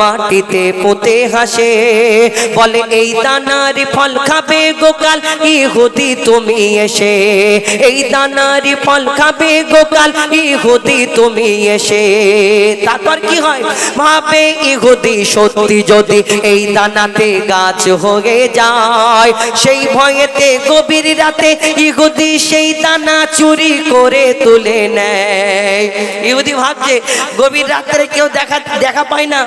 মাটিতে পুঁতে হাসে। বলে, এই দানার ফল খাবে গোকাল, ইহুদি তুমি এসে। এই দানার ফল খাবে গোকাল, ইহুদি তুমি এসে। তারপর কি হয়? ভাবে, ইহুদি সত্যি যদি এই দানাতে গাছ হয়ে যায়, সেই ভয়েতে গভীর রাতে ইহুদি সেই দানা চুরি করে তুলে নেয়। ইহুদি ভাবছে, গভীর রাত্রে কেউ দেখা দেখা পায় না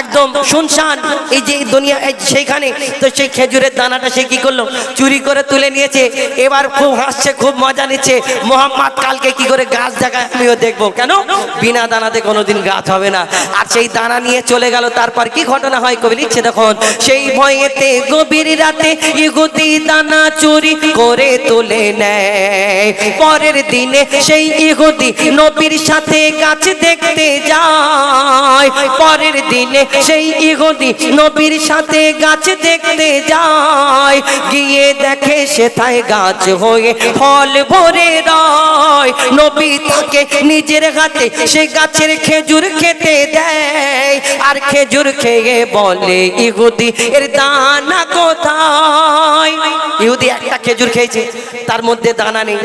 একদম শুনশান। এই যে দুনিয়া সেইখানে, তো সেই খেজুরের দানাটা সে কি করল? চুরি করে তুলে নিয়েছে। এবার খুব হাসছে, খুব মজা নিচ্ছে। মোহাম্মদ কালকে কি করে গাছ দেখায় আমিও দেখব। কেন? বিনা দানাতে কোনোদিন গাছ হবে না। আর সেই দানা নিয়ে চলে গেল, তারপর কি ঘটনা হয় কবি লিখছে দেখুন। সেই ভয়েতে গভীর রাতে ইহুদি দানা চুরি করে তুলে নেয়। পরের দিনে সেই ইহুদি নবীর সাথে গাছ দেখতে যায়। পরের দিনে সেই ইহুদি নবীর সাথে গাছ দেখতে যায়। গিয়ে দেখে সেথায় গাছ হয়ে ফল ভরে রয়। নবী তাকে নিজের হাতে সেই গাছের খেজুর খেতে দেয়। আর খেজুর খেয়ে বলে ইহুদি এর দানা কোথায়? ইহুদি একটা খেজুর খেয়েছে, তার মধ্যে দানা নেই।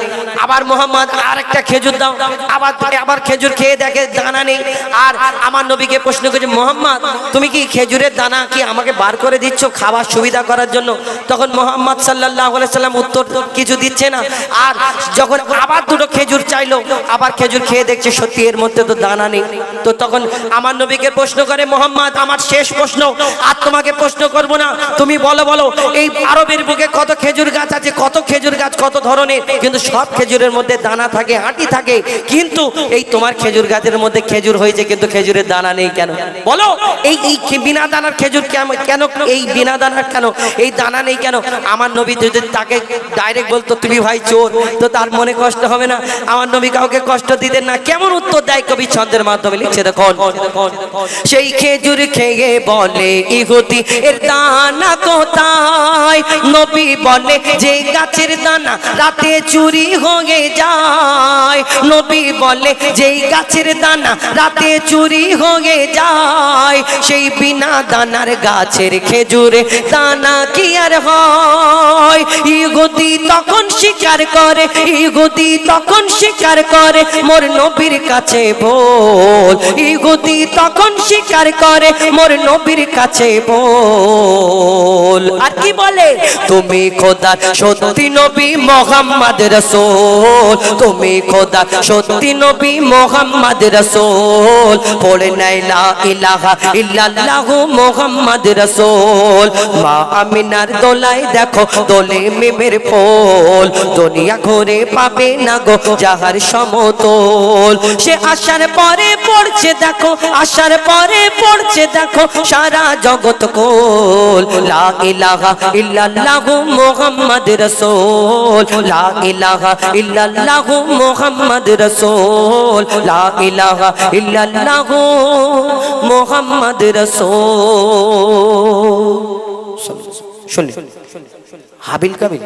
আবার মোহাম্মদ, আর একটা খেজুর দাও। আবার আবার খেজুর খেয়ে দেখে দানা নেই। আর আমার নবীকে প্রশ্ন করেছে মোহাম্মদ, তুমি কি খেজুরের দানা কি আমাকে বার করে দিচ্ছ খাবার সুবিধা করার জন্য? তখন মোহাম্মদ সাল্লাহ সাল্লাম উত্তর কিছু দিচ্ছে না। আর যখন আবার দুটো খেজুর চাইলো, আবার খেজুর খেয়ে দেখছে সত্যি এর মধ্যে তো দানা নেই। তো তখন আমার নবীকে প্রশ্ন করে, মোহাম্মদ, আমার শেষ প্রশ্ন, আর তোমাকে প্রশ্ন করব না। তুমি বলো বলো, এই আরবের বুকে কত খেজুর গাছ আছে, কত খেজুর গাছ, কত ধরনের? কিন্তু সব খেজুরের মধ্যে দানা থাকে, হাঁটি থাকে। কিন্তু এই তোমার খেজুর গাছের মধ্যে খেজুর হয়েছে, কিন্তু খেজুরের দানা নেই কেন? বলো। এই এই বিনা দানার খেজুর কেন- এই বিনা দানার কেন? এই দানা নেই কেন? আমার নবী যদি তাকে ডাইরেক্ট বলতো, তুমি ভাই চোর তো তার মনে কষ্ট হবে না। আমার নবী কাউকে কষ্ট দিতেন না। কেমন উত্তর দেয় কবি ছন্দের মাধ্যমে? লিখছে দেখুন। সেই খেজুর খেয়ে বলে, ইহুদি, এর দানা কোথায়? নবী বলে, যে গাছের দানা রাতে চুরি হয়ে যায়। নবী বলে যেই গাছের দানা রাতে চুরি হয়ে যায়। সেই বিনা দানার গাছের খেজুরে দানা কি আর হয়? ইহুদি তখন স্বীকার করে, ইহুদি তখন স্বীকার করে, মোর নবীর কাছে বল। ইহুদি তখন স্বীকার করে, মোর নবীর কাছে বল। আর কি বলে? তুমি খোদা, সত্যি নবী মোহাম্মদ রসুল। তুমি খোদা, সত্যি নবী মোহাম্মদ রসুল। পড়ে নাই লা ইলাহা ইল্লাল্লাহ মোহাম্মদ রসুল। মা আমিনার দোলায় দেখো, দোলে মেমের ফুল, দুনিয়া ঘুরে পাবে না গো যাহার সমতল। সে আসার পরে পড়ছে দেখো আসার পরে পড়ছে দেখো সারা জগৎ কোল। লা ইলাহা ইল্লাল্লাহ মুহাম্মদ রাসূল। লা ইলাহা ইল্লাল্লাহ মুহাম্মদ রাসূল। লা ইলাহা ইল্লাল্লাহ মুহাম্মদ রাসূল। শুনলেন হাবিল কাবিল।